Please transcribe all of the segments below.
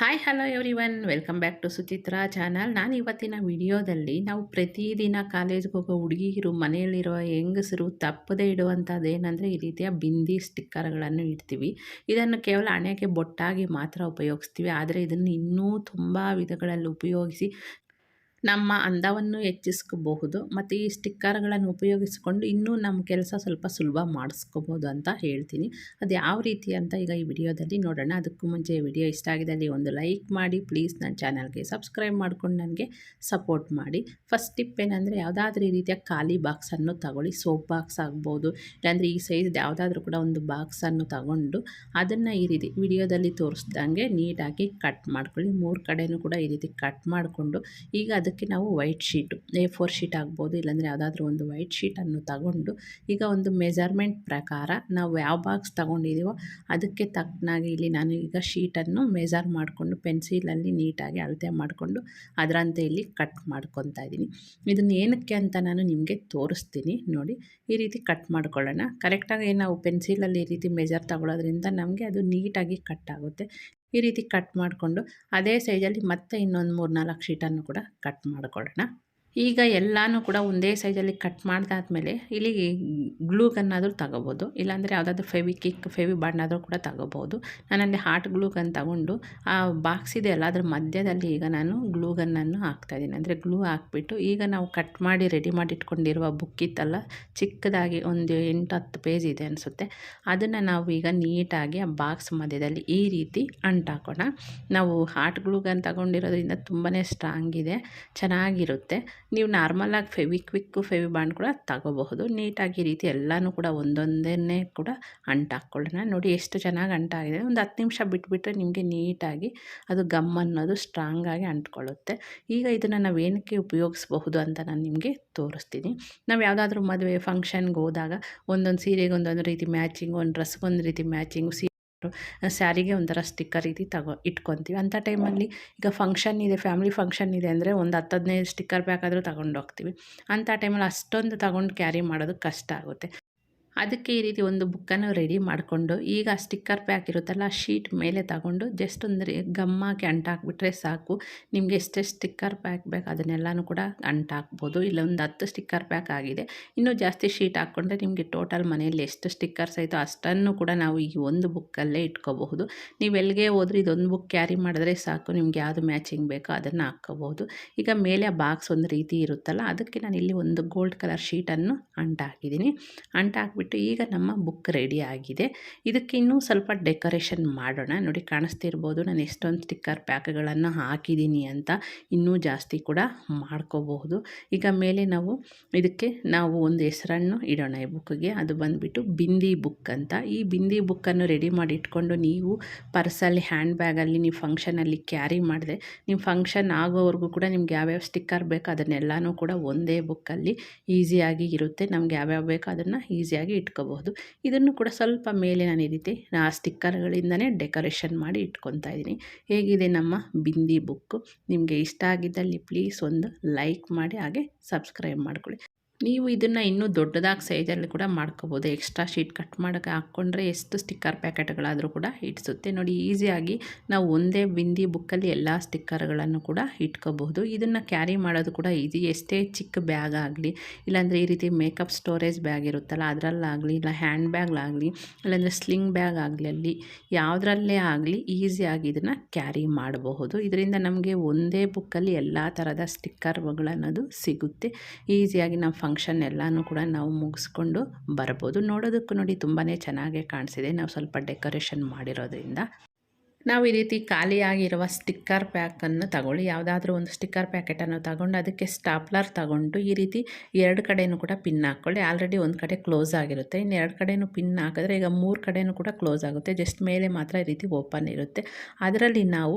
Hi hello everyone welcome back to Suchitra channel ನಾನು ಇವತ್ತಿನ ವಿಡಿಯೋದಲ್ಲಿ ನಾವು ಪ್ರತಿದಿನ ಕಾಲೇಜ್ಗೆ ಹೋಗೋ ಹುಡುಗಿರು ಮನೆಯಲ್ಲಿರುವ ಹೆಂಗಸರು ತಪ್ಪದೇ ಇಡುವಂಥದ್ದು ಏನಂದರೆ ಈ ರೀತಿಯ ಬಿಂದಿ ಸ್ಟಿಕ್ಕರ್ಗಳನ್ನು ಇಡ್ತೀವಿ. ಇದನ್ನು ಕೇವಲ ಹಣೆಗೆ ಬೊಟ್ಟಾಗಿ ಮಾತ್ರ ಉಪಯೋಗಿಸ್ತೀವಿ. ಆದರೆ ಇದನ್ನು ಇನ್ನೂ ತುಂಬ ವಿಧಗಳಲ್ಲಿ ಉಪಯೋಗಿಸಿ ನಮ್ಮ ಅಂದವನ್ನು ಹೆಚ್ಚಿಸ್ಕೋಬಹುದು ಮತ್ತು ಈ ಸ್ಟಿಕ್ಕರ್ಗಳನ್ನು ಉಪಯೋಗಿಸಿಕೊಂಡು ಇನ್ನೂ ನಮ್ಮ ಕೆಲಸ ಸ್ವಲ್ಪ ಸುಲಭ ಮಾಡಿಸ್ಕೋಬೋದು ಅಂತ ಹೇಳ್ತೀನಿ. ಅದು ಯಾವ ರೀತಿ ಅಂತ ಈಗ ಈ ವಿಡಿಯೋದಲ್ಲಿ ನೋಡೋಣ. ಅದಕ್ಕೂ ಮುಂಚೆ ವಿಡಿಯೋ ಇಷ್ಟ ಆಗಿದ್ದಲ್ಲಿ ಒಂದು ಲೈಕ್ ಮಾಡಿ, ಪ್ಲೀಸ್ ನನ್ನ ಚಾನಲ್ಗೆ ಸಬ್ಸ್ಕ್ರೈಬ್ ಮಾಡ್ಕೊಂಡು ನನಗೆ ಸಪೋರ್ಟ್ ಮಾಡಿ. ಫಸ್ಟ್ ಟಿಪ್ ಏನಂದರೆ ಯಾವುದಾದ್ರೂ ಈ ರೀತಿಯ ಖಾಲಿ ಬಾಕ್ಸನ್ನು ತಗೊಳ್ಳಿ. ಸೋಪ್ ಬಾಕ್ಸ್ ಆಗ್ಬೋದು, ಇಲ್ಲಾಂದರೆ ಈ ಸೈಜ್ ಯಾವುದಾದ್ರೂ ಕೂಡ ಒಂದು ಬಾಕ್ಸನ್ನು ತಗೊಂಡು ಅದನ್ನು ಈ ರೀತಿ ವಿಡಿಯೋದಲ್ಲಿ ತೋರಿಸ್ದಂಗೆ ನೀಟಾಗಿ ಕಟ್ ಮಾಡ್ಕೊಳ್ಳಿ. ಮೂರು ಕಡೆಯೂ ಕೂಡ ಈ ರೀತಿ ಕಟ್ ಮಾಡಿಕೊಂಡು ಈಗ ಅದು ಅದಕ್ಕೆ ನಾವು white sheet A four sheet ಆಗ್ಬೋದು, ಇಲ್ಲಾಂದರೆ ಯಾವುದಾದ್ರೂ ಒಂದು ವೈಟ್ ಶೀಟನ್ನು ತಗೊಂಡು, ಈಗ ಒಂದು ಮೆಜರ್ಮೆಂಟ್ ಪ್ರಕಾರ ನಾವು ಯಾವ ಬಾಕ್ಸ್ ತಗೊಂಡಿದ್ದೀವೋ ಅದಕ್ಕೆ ತಕ್ಕನಾಗಿ ಇಲ್ಲಿ ನಾನು ಈಗ ಶೀಟನ್ನು ಮೆಜರ್ ಮಾಡಿಕೊಂಡು ಪೆನ್ಸಿಲಲ್ಲಿ ನೀಟಾಗಿ ಅಳತೆ ಮಾಡಿಕೊಂಡು, ಅದರಂತೆ ಇಲ್ಲಿ ಕಟ್ ಮಾಡ್ಕೊತಾ ಇದ್ದೀನಿ. ಇದನ್ನು ಏನಕ್ಕೆ ಅಂತ ನಾನು ನಿಮಗೆ ತೋರಿಸ್ತೀನಿ ನೋಡಿ. ಈ ರೀತಿ ಕಟ್ ಮಾಡ್ಕೊಳ್ಳೋಣ. ಕರೆಕ್ಟಾಗಿ ನಾವು ಪೆನ್ಸಿಲಲ್ಲಿ ಈ ರೀತಿ ಮೆಜರ್ ತಗೊಳ್ಳೋದ್ರಿಂದ ನಮಗೆ ಅದು ನೀಟಾಗಿ ಕಟ್ ಆಗುತ್ತೆ. ಈ ರೀತಿ ಕಟ್ ಮಾಡಿಕೊಂಡು ಅದೇ ಸೈಜಲ್ಲಿ ಮತ್ತೆ ಇನ್ನೊಂದು ಮೂರು ನಾಲ್ಕು ಶೀಟನ್ನು ಕೂಡ ಕಟ್ ಮಾಡಿಕೊಳ್ಳೋಣ. ಈಗ ಎಲ್ಲನೂ ಕೂಡ ಒಂದೇ ಸೈಜಲ್ಲಿ ಕಟ್ ಮಾಡಿದಾದ್ಮೇಲೆ ಇಲ್ಲಿ ಗ್ಲೂ ಗನ್ನಾದರೂ ತಗೋಬೋದು. ಇಲ್ಲಾಂದರೆ ಯಾವುದಾದ್ರೂ ಫೆವಿಕಿಕ್ ಫೆವಿ ಬಾಂಡಾದರೂ ಕೂಡ ತಗೋಬೋದು. ನಾನಲ್ಲಿ ಹಾಟ್ ಗ್ಲೂ ಗನ್ ತಗೊಂಡು ಆ ಬಾಕ್ಸ್ ಇದೆಯಲ್ಲ ಅದ್ರ ಮಧ್ಯದಲ್ಲಿ ಈಗ ನಾನು ಗ್ಲೂ ಗನ್ನನ್ನು ಹಾಕ್ತಾಯಿದ್ದೀನಿ ಅಂದರೆ ಗ್ಲೂ ಹಾಕ್ಬಿಟ್ಟು ಈಗ ನಾವು ಕಟ್ ಮಾಡಿ ರೆಡಿ ಮಾಡಿ ಇಟ್ಕೊಂಡಿರುವ ಬುಕ್ ಇತ್ತಲ್ಲ, ಚಿಕ್ಕದಾಗಿ ಒಂದು ಎಂಟು ಹತ್ತು ಪೇಜ್ ಇದೆ ಅನಿಸುತ್ತೆ. ಅದನ್ನು ನಾವು ಈಗ ನೀಟಾಗಿ ಆ ಬಾಕ್ಸ್ ಮಧ್ಯದಲ್ಲಿ ಈ ರೀತಿ ಅಂಟಾಕೋಣ. ನಾವು ಹಾಟ್ ಗ್ಲೂ ಗನ್ ತಗೊಂಡಿರೋದ್ರಿಂದ ತುಂಬಾ ಸ್ಟ್ರಾಂಗ್ ಇದೆ, ಚೆನ್ನಾಗಿರುತ್ತೆ. ನೀವು ನಾರ್ಮಲಾಗಿ ಫೆವಿ ಬಾಂಡ್ ಕೂಡ ತಗೋಬಹುದು. ನೀಟಾಗಿ ಈ ರೀತಿ ಎಲ್ಲನೂ ಕೂಡ ಒಂದೊಂದನ್ನೇ ಕೂಡ ಅಂಟಾಕ್ಕೊಳ್ಳೋಣ ನೋಡಿ ಎಷ್ಟು ಚೆನ್ನಾಗಿ ಅಂಟಾಗಿದೆ ಒಂದು ಹತ್ತು ನಿಮಿಷ ಬಿಟ್ಬಿಟ್ರೆ ನಿಮಗೆ ನೀಟಾಗಿ ಅದು ಗಮ್ ಅನ್ನೋದು ಸ್ಟ್ರಾಂಗಾಗಿ ಅಂಟ್ಕೊಳ್ಳುತ್ತೆ. ಈಗ ಇದನ್ನು ನಾವು ಏನಕ್ಕೆ ಉಪಯೋಗಿಸ್ಬಹುದು ಅಂತ ನಾನು ನಿಮಗೆ ತೋರಿಸ್ತೀನಿ. ನಾವು ಯಾವುದಾದ್ರೂ ಮದುವೆ ಫಂಕ್ಷನ್ಗೆ ಹೋದಾಗ ಒಂದೊಂದು ಸೀರೆಗೆ ಒಂದೊಂದು ರೀತಿ ಮ್ಯಾಚಿಂಗ್ ಒಂದು ಡ್ರೆಸ್ಗೆ ಒಂದು ರೀತಿ ಮ್ಯಾಚಿಂಗು ಸೀರೆ ಸ್ಯಾರಿಗೆ ಒಂಥರ ಸ್ಟಿಕ್ಕರ್ ರೀತಿ ತಗೋ ಇಟ್ಕೊತೀವಿ. ಅಂಥ ಟೈಮಲ್ಲಿ ಈಗ ಫಂಕ್ಷನ್ ಇದೆ ಫ್ಯಾಮಿಲಿ ಫಂಕ್ಷನ್ ಇದೆ ಅಂದರೆ ಒಂದು ಹತ್ತು ಹದಿನೈದು ಸ್ಟಿಕ್ಕರ್ ಪ್ಯಾಕ್ ಆದರೂ ತಗೊಂಡು ಹೋಗ್ತೀವಿ. ಅಂಥ ಟೈಮಲ್ಲಿ ಅಷ್ಟೊಂದು ತಗೊಂಡು ಕ್ಯಾರಿ ಮಾಡೋದು ಕಷ್ಟ ಆಗುತ್ತೆ. ಅದಕ್ಕೆ ಈ ರೀತಿ ಒಂದು ಬುಕ್ಕನ್ನು ರೆಡಿ ಮಾಡಿಕೊಂಡು, ಈಗ ಸ್ಟಿಕ್ಕರ್ ಪ್ಯಾಕ್ ಇರುತ್ತಲ್ಲ ಶೀಟ್ ಮೇಲೆ ತಗೊಂಡು ಜಸ್ಟ್ ಒಂದು ಗಮ್ಮಾಗಿ ಅಂಟಾಕ್ಬಿಟ್ರೆ ಸಾಕು. ನಿಮಗೆ ಎಷ್ಟೆಷ್ಟು ಸ್ಟಿಕ್ಕರ್ ಪ್ಯಾಕ್ ಬೇಕು ಅದನ್ನೆಲ್ಲನೂ ಕೂಡ ಅಂಟಾಕ್ಬೋದು. ಇಲ್ಲ ಒಂದು ಹತ್ತು ಸ್ಟಿಕ್ಕರ್ ಪ್ಯಾಕ್ ಆಗಿದೆ. ಇನ್ನೂ ಜಾಸ್ತಿ ಶೀಟ್ ಹಾಕ್ಕೊಂಡ್ರೆ ನಿಮಗೆ ಟೋಟಲ್ ಮನೆಯಲ್ಲಿ ಎಷ್ಟು ಸ್ಟಿಕ್ಕರ್ಸ್ ಆಯಿತು ಅಷ್ಟನ್ನು ಕೂಡ ನಾವು ಈ ಒಂದು ಬುಕ್ಕಲ್ಲೇ ಇಟ್ಕೋಬಹುದು. ನೀವು ಎಲ್ಲಿಗೆ ಹೋದ್ರೆ ಇದೊಂದು ಬುಕ್ ಕ್ಯಾರಿ ಮಾಡಿದ್ರೆ ಸಾಕು. ನಿಮ್ಗೆ ಯಾವುದು ಮ್ಯಾಚಿಂಗ್ ಬೇಕೋ ಅದನ್ನು ಹಾಕ್ಕೋಬಹುದು. ಈಗ ಮೇಲೆ ಆ ಬಾಕ್ಸ್ ಒಂದು ರೀತಿ ಇರುತ್ತಲ್ಲ, ಅದಕ್ಕೆ ನಾನು ಇಲ್ಲಿ ಒಂದು ಗೋಲ್ಡ್ ಕಲರ್ ಶೀಟನ್ನು ಅಂಟಾಕಿದ್ದೀನಿ. ಅಂಟಾಕ್ಬಿಟ್ಟು ಈಗ ನಮ್ಮ ಬುಕ್ ರೆಡಿ ಆಗಿದೆ. ಇದಕ್ಕೆ ಇನ್ನೂ ಸ್ವಲ್ಪ ಡೆಕೋರೇಷನ್ ಮಾಡೋಣ. ನೋಡಿ, ಕಾಣಿಸ್ತಿರ್ಬೋದು ನಾನು ಎಷ್ಟೊಂದು ಸ್ಟಿಕ್ಕರ್ ಪ್ಯಾಕ್ಗಳನ್ನು ಹಾಕಿದ್ದೀನಿ ಅಂತ ಇನ್ನೂ ಜಾಸ್ತಿ ಕೂಡ ಮಾಡ್ಕೋಬಹುದು. ಈಗ ಮೇಲೆ ನಾವು ಇದಕ್ಕೆ ನಾವು ಒಂದು ಹೆಸರನ್ನು ಇಡೋಣ ಈ ಬುಕ್ಗೆ. ಅದು ಬಂದುಬಿಟ್ಟು ಬಿಂದಿ ಬುಕ್ ಅಂತ. ಈ ಬಿಂದಿ ಬುಕ್ಕನ್ನು ರೆಡಿ ಮಾಡಿ ಇಟ್ಕೊಂಡು ನೀವು ಪರ್ಸಲ್ಲಿ ಹ್ಯಾಂಡ್ ಬ್ಯಾಗಲ್ಲಿ ನೀವು ಫಂಕ್ಷನಲ್ಲಿ ಕ್ಯಾರಿ ಮಾಡಿದೆ ನೀವು ಫಂಕ್ಷನ್ ಆಗೋವರೆಗೂ ಕೂಡ ನಿಮ್ಗೆ ಯಾವ್ಯಾವ ಸ್ಟಿಕ್ಕರ್ ಬೇಕು ಅದನ್ನೆಲ್ಲನೂ ಕೂಡ ಒಂದೇ ಬುಕ್ಕಲ್ಲಿ ಈಸಿಯಾಗಿ ಇರುತ್ತೆ. ನಮ್ಗೆ ಯಾವ್ಯಾವ ಬೇಕು ಅದನ್ನು ಈಸಿಯಾಗಿ ಇಟ್ಕೋಬಹುದು. ಇದನ್ನು ಕೂಡ ಸ್ವಲ್ಪ ಮೇಲೆ ನಾನು ಈ ರೀತಿ ಆ ಸ್ಟಿಕ್ಕರ್ಗಳಿಂದನೇ ಡೆಕೋರೇಷನ್ ಮಾಡಿ ಇಟ್ಕೊತಾ ಇದ್ದೀನಿ. ಹೇಗಿದೆ ನಮ್ಮ ಬಿಂದಿ ಬುಕ್ಕು ನಿಮಗೆ ಇಷ್ಟ ಆಗಿದ್ದಲ್ಲಿ ಪ್ಲೀಸ್ ಒಂದು ಲೈಕ್ ಮಾಡಿ, ಹಾಗೆ ಸಬ್ಸ್ಕ್ರೈಬ್ ಮಾಡ್ಕೊಳ್ಳಿ. ನೀವು ಇದನ್ನು ಇನ್ನೂ ದೊಡ್ಡದಾಗಿ ಸೈಜಲ್ಲಿ ಕೂಡ ಮಾಡ್ಕೋಬೋದು. ಎಕ್ಸ್ಟ್ರಾ ಶೀಟ್ ಕಟ್ ಮಾಡೋಕ್ಕೆ ಹಾಕ್ಕೊಂಡ್ರೆ ಎಷ್ಟು ಸ್ಟಿಕ್ಕರ್ ಪ್ಯಾಕೆಟ್ಗಳಾದರೂ ಕೂಡ ಹಿಡಿಸುತ್ತೆ ನೋಡಿ ಈಸಿಯಾಗಿ ನಾವು ಒಂದೇ ಬಿಂದಿ ಬುಕ್ಕಲ್ಲಿ ಎಲ್ಲ ಸ್ಟಿಕ್ಕರ್ಗಳನ್ನು ಕೂಡ ಇಟ್ಕೋಬಹುದು. ಇದನ್ನು ಕ್ಯಾರಿ ಮಾಡೋದು ಕೂಡ ಈಸಿ ಎಷ್ಟೇ ಚಿಕ್ಕ ಬ್ಯಾಗ್ ಆಗಲಿ, ಇಲ್ಲಾಂದರೆ ಈ ರೀತಿ ಮೇಕಪ್ ಸ್ಟೋರೇಜ್ ಬ್ಯಾಗ್ ಇರುತ್ತಲ್ಲ, ಅದರಲ್ಲಾಗಲಿ, ಇಲ್ಲ ಹ್ಯಾಂಡ್ ಬ್ಯಾಗ್ಲಾಗಲಿ ಇಲ್ಲಾಂದರೆ ಸ್ಲಿಂಗ್ ಬ್ಯಾಗ್ ಆಗಲಿ ಅಲ್ಲಿ, ಯಾವುದರಲ್ಲೇ ಆಗಲಿ ಈಸಿಯಾಗಿ ಇದನ್ನು ಕ್ಯಾರಿ ಮಾಡಬಹುದು. ಇದರಿಂದ ನಮಗೆ ಒಂದೇ ಬುಕ್ಕಲ್ಲಿ ಎಲ್ಲ ಥರದ ಸ್ಟಿಕ್ಕರ್ಗಳನ್ನೋದು ಸಿಗುತ್ತೆ. ಈಸಿಯಾಗಿ ನಾವು ಫಂಕ್ಷನ್ ಎಲ್ಲನೂ ಕೂಡ ನಾವು ಮುಗಿಸ್ಕೊಂಡು ಬರ್ಬೋದು. ನೋಡೋದಕ್ಕೂ ನೋಡಿ ತುಂಬಾ ಚೆನ್ನಾಗೇ ಕಾಣಿಸಿದೆ. ನಾವು ಸ್ವಲ್ಪ ಡೆಕೋರೇಷನ್ ಮಾಡಿರೋದ್ರಿಂದ. ನಾವು ಈ ರೀತಿ ಖಾಲಿಯಾಗಿರುವ ಸ್ಟಿಕ್ಕರ್ ಪ್ಯಾಕನ್ನು ತಗೊಳ್ಳಿ. ಯಾವುದಾದ್ರೂ ಒಂದು ಸ್ಟಿಕ್ಕರ್ ಪ್ಯಾಕೆಟನ್ನು ತಗೊಂಡು ಅದಕ್ಕೆ ಸ್ಟಾಪ್ಲರ್ ತಗೊಂಡು ಈ ರೀತಿ ಎರಡು ಕಡೆಯೂ ಕೂಡ ಪಿನ್ ಹಾಕ್ಕೊಳ್ಳಿ. ಆಲ್ರೆಡಿ ಒಂದು ಕಡೆ ಕ್ಲೋಸ್ ಆಗಿರುತ್ತೆ. ಇನ್ನು ಎರಡು ಕಡೆಯೂ ಪಿನ್ ಹಾಕಿದ್ರೆ ಈಗ ಮೂರು ಕಡೆಯೂ ಕೂಡ ಕ್ಲೋಸ್ ಆಗುತ್ತೆ. ಜಸ್ಟ್ ಮೇಲೆ ಮಾತ್ರ ಈ ರೀತಿ ಓಪನ್ ಇರುತ್ತೆ. ಅದರಲ್ಲಿ ನಾವು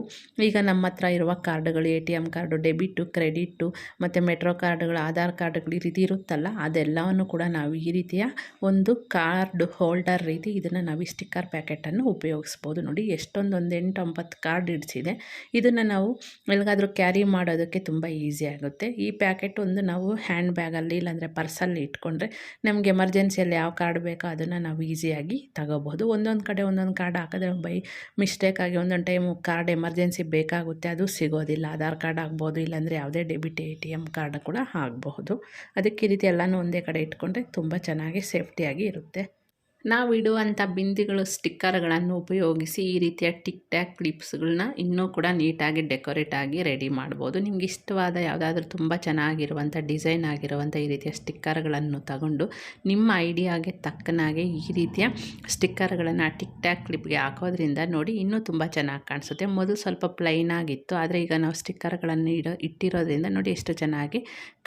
ಈಗ ನಮ್ಮ ಹತ್ರ ಇರುವ ಕಾರ್ಡ್ಗಳು, A T M card, debit credit ಮತ್ತು ಮೆಟ್ರೋ ಕಾರ್ಡ್ಗಳು, ಆಧಾರ್ ಕಾರ್ಡ್ಗಳು ಈ ರೀತಿ ಇರುತ್ತಲ್ಲ, ಅದೆಲ್ಲವನ್ನು ಕೂಡ ನಾವು ಈ ರೀತಿಯ ಒಂದು ಕಾರ್ಡ್ ಹೋಲ್ಡರ್ ರೀತಿ ಇದನ್ನು ನಾವು ಈ ಸ್ಟಿಕ್ಕರ್ ಪ್ಯಾಕೆಟನ್ನು ಉಪಯೋಗಿಸ್ಬೋದು. ನೋಡಿ ಎಷ್ಟೊಂದೊಂದೇ ಎಂಟು ಒಂಬತ್ತು ಕಾರ್ಡ್ ಇಡಿಸಿದೆ ಇದನ್ನು ನಾವು ಎಲ್ಲಿಗಾದರೂ ಕ್ಯಾರಿ ಮಾಡೋದಕ್ಕೆ ತುಂಬ ಈಸಿ ಆಗುತ್ತೆ. ಈ ಪ್ಯಾಕೆಟ್ ಒಂದು ನಾವು ಹ್ಯಾಂಡ್ ಬ್ಯಾಗಲ್ಲಿ ಇಲ್ಲಾಂದರೆ ಪರ್ಸಲ್ಲಿ ಇಟ್ಕೊಂಡ್ರೆ ನಮಗೆ ಎಮರ್ಜೆನ್ಸಿಯಲ್ಲಿ ಯಾವ ಕಾರ್ಡ್ ಬೇಕೋ ಅದನ್ನು ನಾವು ಈಸಿಯಾಗಿ ತಗೋಬೋದು ಒಂದೊಂದು ಕಡೆ ಒಂದೊಂದು ಕಾರ್ಡ್ ಹಾಕಿದ್ರೆ ಬೈ ಮಿಸ್ಟೇಕಾಗಿ ಒಂದೊಂದು ಟೈಮು ಕಾರ್ಡ್ ಎಮರ್ಜೆನ್ಸಿ ಬೇಕಾಗುತ್ತೆ, ಅದು ಸಿಗೋದಿಲ್ಲ. ಆಧಾರ್ ಕಾರ್ಡ್ ಆಗ್ಬೋದು, ಇಲ್ಲಾಂದರೆ ಯಾವುದೇ debit A T M card ಕೂಡ ಆಗಬಹುದು. ಅದಕ್ಕೆ ಈ ರೀತಿ ಎಲ್ಲನೂ ಒಂದೇ ಕಡೆ ಇಟ್ಕೊಂಡ್ರೆ ತುಂಬ ಚೆನ್ನಾಗಿ ಸೇಫ್ಟಿಯಾಗಿ ಇರುತ್ತೆ. ನಾವು ಇಡುವಂಥ ಬಿಂದಿಗಳು, ಸ್ಟಿಕ್ಕರ್ಗಳನ್ನು ಉಪಯೋಗಿಸಿ ಈ ರೀತಿಯ ಟಿಕ್ ಟ್ಯಾಕ್ ಕ್ಲಿಪ್ಸ್ಗಳನ್ನ ಇನ್ನೂ ಕೂಡ ನೀಟಾಗಿ ಡೆಕೋರೇಟ್ ಆಗಿ ರೆಡಿ ಮಾಡ್ಬೋದು. ನಿಮ್ಗೆ ಇಷ್ಟವಾದ ಯಾವುದಾದ್ರೂ ತುಂಬ ಚೆನ್ನಾಗಿರುವಂಥ ಡಿಸೈನ್ ಆಗಿರುವಂಥ ಈ ರೀತಿಯ ಸ್ಟಿಕ್ಕರ್ಗಳನ್ನು ತಗೊಂಡು ನಿಮ್ಮ ಐಡಿಯಾಗೆ ತಕ್ಕನಾಗೆ ಈ ರೀತಿಯ ಸ್ಟಿಕ್ಕರ್ಗಳನ್ನು ಟಿಕ್ ಟ್ಯಾಕ್ ಕ್ಲಿಪ್ಗೆ ಹಾಕೋದ್ರಿಂದ ನೋಡಿ ಇನ್ನೂ ತುಂಬ ಚೆನ್ನಾಗಿ ಕಾಣಿಸುತ್ತೆ. ಮೊದಲು ಸ್ವಲ್ಪ ಪ್ಲೈನ್ ಆಗಿತ್ತು, ಆದರೆ ಈಗ ನಾವು ಸ್ಟಿಕ್ಕರ್ಗಳನ್ನು ಇಡೋ, ಇಟ್ಟಿರೋದ್ರಿಂದ ನೋಡಿ ಎಷ್ಟು ಚೆನ್ನಾಗಿ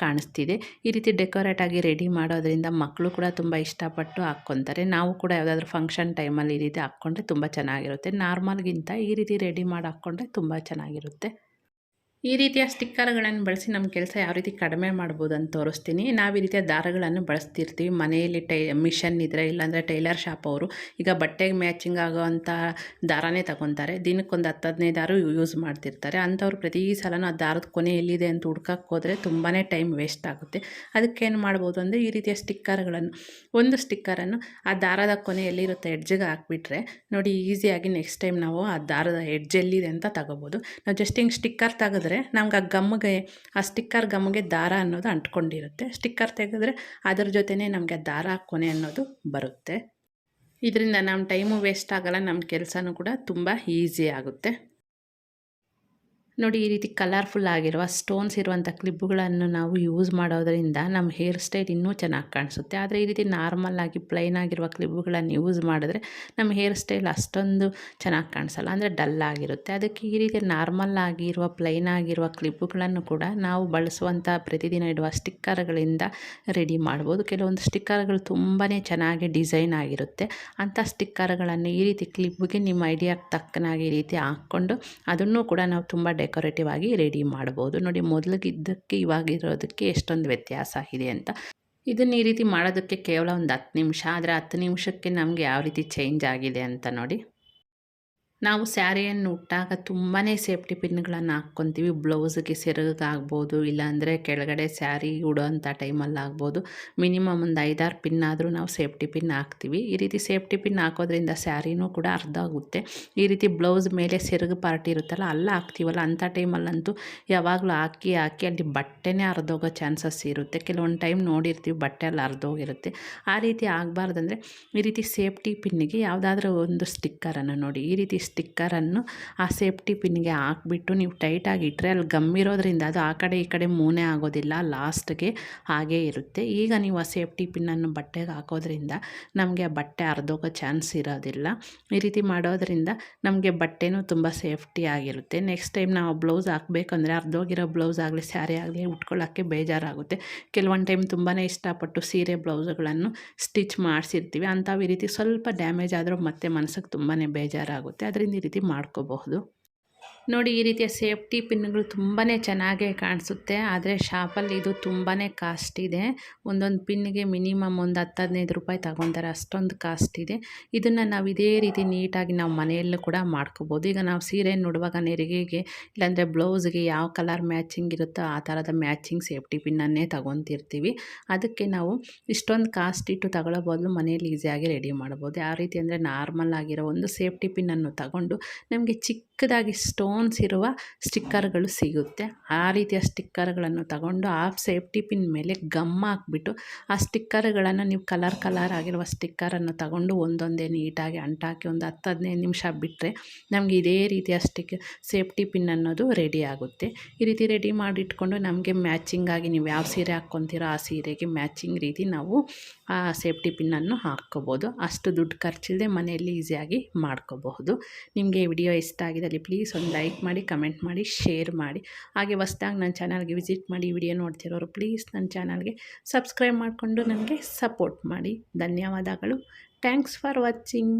ಕಾಣಿಸ್ತಿದೆ. ಈ ರೀತಿ ಡೆಕೋರೇಟ್ ಆಗಿ ರೆಡಿ ಮಾಡೋದ್ರಿಂದ ಮಕ್ಕಳು ಕೂಡ ತುಂಬ ಇಷ್ಟಪಟ್ಟು ಹಾಕ್ಕೊತಾರೆ. ನಾವು ನಾವು ಕೂಡ ಯಾವುದಾದ್ರೂ ಫಂಕ್ಷನ್ ಟೈಮಲ್ಲಿ ಈ ರೀತಿ ಹಾಕ್ಕೊಂಡ್ರೆ ತುಂಬ ಚೆನ್ನಾಗಿರುತ್ತೆ. ನಾರ್ಮಲ್ಗಿಂತ ಈ ರೀತಿ ರೆಡಿ ಮಾಡಿ ಹಾಕ್ಕೊಂಡ್ರೆ ತುಂಬ ಚೆನ್ನಾಗಿರುತ್ತೆ. ಈ ರೀತಿಯ ಸ್ಟಿಕ್ಕರ್ಗಳನ್ನು ಬಳಸಿ ನಮ್ಮ ಕೆಲಸ ಯಾವ ರೀತಿ ಕಡಿಮೆ ಮಾಡ್ಬೋದು ಅಂತ ತೋರಿಸ್ತೀನಿ. ನಾವು ಈ ರೀತಿಯ ದಾರಗಳನ್ನು ಬಳಸ್ತಿರ್ತೀವಿ. ಮನೆಯಲ್ಲಿ ಟೈ, ಮಿಷನ್ ಇದ್ದರೆ ಇಲ್ಲಾಂದರೆ ಟೈಲರ್ ಶಾಪ್ ಅವರು ಈಗ ಬಟ್ಟೆಗೆ ಮ್ಯಾಚಿಂಗ್ ಆಗೋವಂಥ ದಾರನೇ ತಗೊತಾರೆ. ದಿನಕ್ಕೊಂದು ಹತ್ತು ಹದಿನೈದು ದಾರ ಯೂಸ್ ಮಾಡ್ತಿರ್ತಾರೆ. ಅಂಥವ್ರು ಪ್ರತಿ ಸಲನೂ ಆ ದಾರದ ಕೊನೆ ಎಲ್ಲಿದೆ ಅಂತ ಹುಡ್ಕಕ್ಕೆ ಹೋದರೆ ತುಂಬಾ ಟೈಮ್ ವೇಸ್ಟ್ ಆಗುತ್ತೆ. ಅದಕ್ಕೇನು ಮಾಡ್ಬೋದು ಅಂದರೆ ಈ ರೀತಿಯ ಸ್ಟಿಕ್ಕರ್ಗಳನ್ನು, ಒಂದು ಸ್ಟಿಕ್ಕರನ್ನು ಆ ದಾರದ ಕೊನೆ ಎಲ್ಲಿರುತ್ತೆ ಎಡ್ಜಿಗೆ ಹಾಕ್ಬಿಟ್ರೆ ನೋಡಿ ಈಸಿಯಾಗಿ ನೆಕ್ಸ್ಟ್ ಟೈಮ್ ನಾವು ಆ ದಾರದ ಎಡ್ಜ್ ಎಲ್ಲಿದೆ ಅಂತ ತಗೋಬೋದು. ನಾವು ಜಸ್ಟ್ ಹಿಂಗೆ ಸ್ಟಿಕ್ಕರ್ ತೆಗೆದ್ರೆ ನಮ್ಗೆ ಆ ಗಮ್ಗೆ ಆ ಸ್ಟಿಕ್ಕರ್ ಗಮ್ಗೆ ದಾರ ಅನ್ನೋದು ಅಂಟ್ಕೊಂಡಿರುತ್ತೆ. ಸ್ಟಿಕ್ಕರ್ ತೆಗೆದ್ರೆ ಅದ್ರ ಜೊತೆನೇ ನಮಗೆ ದಾರ ಕೊನೆ ಅನ್ನೋದು ಬರುತ್ತೆ. ಇದರಿಂದ ನಮ್ಮ ಟೈಮು ವೇಸ್ಟ್ ಆಗೋಲ್ಲ ನಮ್ಮ ಕೆಲಸನೂ ಕೂಡ ತುಂಬ ಈಸಿ ಆಗುತ್ತೆ. ನೋಡಿ, ಈ ರೀತಿ ಕಲರ್ಫುಲ್ ಆಗಿರುವ ಸ್ಟೋನ್ಸ್ ಇರುವಂಥ ಕ್ಲಿಪ್ಗಳನ್ನು ನಾವು ಯೂಸ್ ಮಾಡೋದರಿಂದ ನಮ್ಮ ಹೇರ್ ಸ್ಟೈಲ್ ಇನ್ನೂ ಚೆನ್ನಾಗಿ ಕಾಣಿಸುತ್ತೆ. ಆದರೆ, ಈ ರೀತಿ ನಾರ್ಮಲ್ ಆಗಿ ಪ್ಲೈನ್ ಆಗಿರುವ ಕ್ಲಿಪ್ಗಳನ್ನು ಯೂಸ್ ಮಾಡಿದ್ರೆ ನಮ್ಮ ಹೇರ್ ಸ್ಟೈಲ್ ಅಷ್ಟೊಂದು ಚೆನ್ನಾಗಿ ಕಾಣಿಸಲ್ಲ, ಅಂದರೆ ಡಲ್ ಆಗಿರುತ್ತೆ. ಅದಕ್ಕೆ ಈ ರೀತಿ ನಾರ್ಮಲ್ ಆಗಿರುವ ಪ್ಲೈನ್ ಆಗಿರುವ ಕ್ಲಿಪ್ಗಳನ್ನು ಕೂಡ ನಾವು ಬಳಸುವಂಥ ಪ್ರತಿದಿನ ಇಡುವ ಸ್ಟಿಕ್ಕರ್ಗಳಿಂದ ರೆಡಿ ಮಾಡ್ಬೋದು. ಕೆಲವೊಂದು ಸ್ಟಿಕ್ಕರ್ಗಳು ತುಂಬಾ ಚೆನ್ನಾಗಿ ಡಿಸೈನ್ ಆಗಿರುತ್ತೆ. ಅಂಥ ಸ್ಟಿಕ್ಕರ್ಗಳನ್ನು ಈ ರೀತಿ ಕ್ಲಿಪ್ಗೆ ನಿಮ್ಮ ಐಡಿಯಾಗೆ ತಕ್ಕನಾಗಿ ಈ ರೀತಿ ಹಾಕ್ಕೊಂಡು ಅದನ್ನು ಕೂಡ ನಾವು ತುಂಬ ಡೆಕೋರೇಟಿವ್ ಆಗಿ ರೆಡಿ ಮಾಡ್ಬೋದು. ನೋಡಿ ಮೊದಲಿಗಿದ್ದಕ್ಕೆ ಇವಾಗಿರೋದಕ್ಕೆ ಎಷ್ಟೊಂದು ವ್ಯತ್ಯಾಸ ಇದೆ ಅಂತ. ಇದನ್ನು ಈ ರೀತಿ ಮಾಡೋದಕ್ಕೆ ಕೇವಲ ಒಂದು ಹತ್ತು ನಿಮಿಷ, ಆದರೆ ಹತ್ತು ನಿಮಿಷಕ್ಕೆ ನಮಗೆ ಯಾವ ರೀತಿ ಚೇಂಜ್ ಆಗಿದೆ ಅಂತ ನೋಡಿ. ನಾವು ಸ್ಯಾರಿಯನ್ನು ಉಟ್ಟಾಗ ತುಂಬಾ ಸೇಫ್ಟಿ ಪಿನ್ಗಳನ್ನು ಹಾಕ್ಕೊತೀವಿ. ಬ್ಲೌಸ್ಗೆ ಸೆರಗಾಗ್ಬೋದು, ಇಲ್ಲಾಂದರೆ ಕೆಳಗಡೆ ಸ್ಯಾರಿ ಉಡೋಂಥ ಟೈಮಲ್ಲಿ ಆಗ್ಬೋದು. ಮಿನಿಮಮ್ ಒಂದು ಐದಾರು ಪಿನ್ ಆದರೂ ನಾವು ಸೇಫ್ಟಿ ಪಿನ್ ಹಾಕ್ತೀವಿ. ಈ ರೀತಿ ಸೇಫ್ಟಿ ಪಿನ್ ಹಾಕೋದ್ರಿಂದ ಸ್ಯಾರಿನೂ ಕೂಡ ಅರ್ಧ ಆಗುತ್ತೆ. ಈ ರೀತಿ ಬ್ಲೌಸ್ ಮೇಲೆ ಸೆರಗು ಪಾರ್ಟಿ ಇರುತ್ತಲ್ಲ, ಅಲ್ಲ ಹಾಕ್ತೀವಲ್ಲ, ಅಂಥ ಟೈಮಲ್ಲಂತೂ ಯಾವಾಗಲೂ ಹಾಕಿ ಹಾಕಿ ಅಲ್ಲಿ ಬಟ್ಟೆನೇ ಅರ್ಧೋಗೋ ಚಾನ್ಸಸ್ ಇರುತ್ತೆ. ಕೆಲವೊಂದು ಟೈಮ್ ನೋಡಿರ್ತೀವಿ ಬಟ್ಟೆ ಅಲ್ಲಿ ಅರ್ಧೋಗಿರುತ್ತೆ ಆ ರೀತಿ ಆಗಬಾರ್ದಂದ್ರೆ ಈ ರೀತಿ ಸೇಫ್ಟಿ ಪಿನ್ನಿಗೆ ಯಾವುದಾದ್ರೂ ಒಂದು ಸ್ಟಿಕ್ಕರನ್ನು ನೋಡಿ. ಈ ರೀತಿ ಸ್ಟಿಕ್ಕರನ್ನು ಆ ಸೇಫ್ಟಿ ಪಿನ್ಗೆ ಹಾಕ್ಬಿಟ್ಟು ನೀವು ಟೈಟಾಗಿ ಇಟ್ಟರೆ ಅಲ್ಲಿ ಗಮ್ಮಿರೋದ್ರಿಂದ ಅದು ಆ ಕಡೆ ಈ ಕಡೆ ಮೂನೆ ಆಗೋದಿಲ್ಲ, ಲಾಸ್ಟ್ಗೆ ಹಾಗೇ ಇರುತ್ತೆ. ಈಗ ನೀವು ಆ ಸೇಫ್ಟಿ ಪಿನ್ನನ್ನು ಬಟ್ಟೆಗೆ ಹಾಕೋದ್ರಿಂದ ನಮಗೆ ಆ ಬಟ್ಟೆ ಅರ್ಧೋಗೋ ಚಾನ್ಸ್ ಇರೋದಿಲ್ಲ. ಈ ರೀತಿ ಮಾಡೋದ್ರಿಂದ ನಮಗೆ ಬಟ್ಟೆನೂ ತುಂಬ ಸೇಫ್ಟಿ ಆಗಿರುತ್ತೆ. ನೆಕ್ಸ್ಟ್ ಟೈಮ್ ನಾವು ಬ್ಲೌಸ್ ಹಾಕಬೇಕಂದ್ರೆ ಅರ್ಧೋಗಿರೋ ಬ್ಲೌಸ್ ಆಗಲಿ, ಸ್ಯಾರಿ ಆಗಲಿ ಉಟ್ಕೊಳ್ಳೋಕ್ಕೆ ಬೇಜಾರಾಗುತ್ತೆ. ಕೆಲವೊಂದು ಟೈಮ್ ತುಂಬಾ ಇಷ್ಟಪಟ್ಟು ಸೀರೆ ಬ್ಲೌಸ್ಗಳನ್ನು ಸ್ಟಿಚ್ ಮಾಡಿಸಿರ್ತೀವಿ. ಅಂಥವು ಈ ರೀತಿ ಸ್ವಲ್ಪ ಡ್ಯಾಮೇಜ್ ಆದರೂ ಮತ್ತೆ ಮನಸ್ಸಿಗೆ ತುಂಬಾ ಬೇಜಾರಾಗುತ್ತೆ. ಅದರಿಂದ ಈ ರೀತಿ ಮಾಡ್ಕೋಬಹುದು. ನೋಡಿ, ಈ ರೀತಿಯ ಸೇಫ್ಟಿ ಪಿನ್ಗಳು ತುಂಬಾ ಚೆನ್ನಾಗೇ ಕಾಣಿಸುತ್ತೆ. ಆದರೆ ಶಾಪಲ್ಲಿ ಇದು ತುಂಬಾ ಕಾಸ್ಟ್ ಇದೆ. ಒಂದೊಂದು ಪಿನ್ಗೆ ಮಿನಿಮಮ್ ಒಂದು ಹತ್ತು ಹದಿನೈದು ರೂಪಾಯಿ ತಗೊತಾರೆ ಅಷ್ಟೊಂದು ಕಾಸ್ಟ್ ಇದೆ. ಇದನ್ನು ನಾವು ಇದೇ ರೀತಿ ನೀಟಾಗಿ ನಾವು ಮನೆಯಲ್ಲೂ ಕೂಡ ಮಾಡ್ಕೋಬೋದು. ಈಗ ನಾವು ಸೀರೆ ನೋಡುವಾಗ ನೆರಿಗೆಗೆ, ಇಲ್ಲಾಂದರೆ ಬ್ಲೌಸ್ಗೆ ಯಾವ ಕಲರ್ ಮ್ಯಾಚಿಂಗ್ ಇರುತ್ತೋ ಆ ಥರದ ಮ್ಯಾಚಿಂಗ್ ಸೇಫ್ಟಿ ಪಿನ್ನನ್ನೇ ತಗೊತಿರ್ತೀವಿ. ಅದಕ್ಕೆ ನಾವು ಇಷ್ಟೊಂದು ಕಾಸ್ಟ್ ಇಟ್ಟು ತಗೊಳ್ಳೋ ಬದಲು ಮನೆಯಲ್ಲಿ ಈಸಿಯಾಗಿ ರೆಡಿ ಮಾಡ್ಬೋದು. ಯಾವ ರೀತಿ ಅಂದರೆ ನಾರ್ಮಲ್ ಆಗಿರೋ ಒಂದು ಸೇಫ್ಟಿ ಪಿನ್ನನ್ನು ತಗೊಂಡು ನಮಗೆ ಚಿಕ್ಕದಾಗಿ ಸ್ಟೋನ್ಸ್ ಇರುವ ಸ್ಟಿಕ್ಕರ್ಗಳು ಸಿಗುತ್ತೆ. ಆ ರೀತಿಯ ಸ್ಟಿಕ್ಕರ್ಗಳನ್ನು ತಗೊಂಡು ಆ ಸೇಫ್ಟಿ ಪಿನ್ ಮೇಲೆ ಗಮ್ ಹಾಕ್ಬಿಟ್ಟು ಆ ಸ್ಟಿಕ್ಕರ್ಗಳನ್ನು ನೀವು ಕಲರ್ ಕಲರ್ ಆಗಿರುವ ಸ್ಟಿಕ್ಕರನ್ನು ತಗೊಂಡು ಒಂದೊಂದೇ ನೀಟಾಗಿ ಅಂಟಾಕಿ ಒಂದು ಹತ್ತು ಹದಿನೈದು ನಿಮಿಷ ಬಿಟ್ಟರೆ ನಮಗೆ ಇದೇ ರೀತಿಯ ಸ್ಟಿಕ್ ಸೇಫ್ಟಿ ಪಿನ್ ಅನ್ನೋದು ರೆಡಿ ಆಗುತ್ತೆ. ಈ ರೀತಿ ರೆಡಿ ಮಾಡಿಟ್ಕೊಂಡು ನಮಗೆ ಮ್ಯಾಚಿಂಗ್ ಆಗಿ ನೀವು ಯಾವ ಸೀರೆ ಹಾಕ್ಕೊತೀರೋ ಆ ಸೀರೆಗೆ ಮ್ಯಾಚಿಂಗ್ ರೀತಿ ನಾವು ಆ ಸೇಫ್ಟಿ ಪಿನ್ನನ್ನು ಹಾಕ್ಕೋಬೋದು. ಅಷ್ಟು ದುಡ್ಡು ಖರ್ಚಿಲ್ಲದೆ ಮನೆಯಲ್ಲಿ ಈಸಿಯಾಗಿ ಮಾಡ್ಕೋಬಹುದು. ನಿಮಗೆ ವಿಡಿಯೋ ಇಷ್ಟ ಆಗಿದ್ದಲ್ಲಿ ಪ್ಲೀಸ್ ಒಂದು ಲೈಕ್ ಮಾಡಿ, ಕಮೆಂಟ್ ಮಾಡಿ, ಶೇರ್ ಮಾಡಿ. ಹಾಗೆ ಹೊಸ್ದಾಗಿ ನನ್ನ ಚಾನಲ್ಗೆ ವಿಸಿಟ್ ಮಾಡಿ ವಿಡಿಯೋ ನೋಡ್ತಿರೋರು ಪ್ಲೀಸ್ ನನ್ನ ಚಾನಲ್ಗೆ ಸಬ್ಸ್ಕ್ರೈಬ್ ಮಾಡಿಕೊಂಡು ನನಗೆ ಸಪೋರ್ಟ್ ಮಾಡಿ. ಧನ್ಯವಾದಗಳು. Thanks for watching.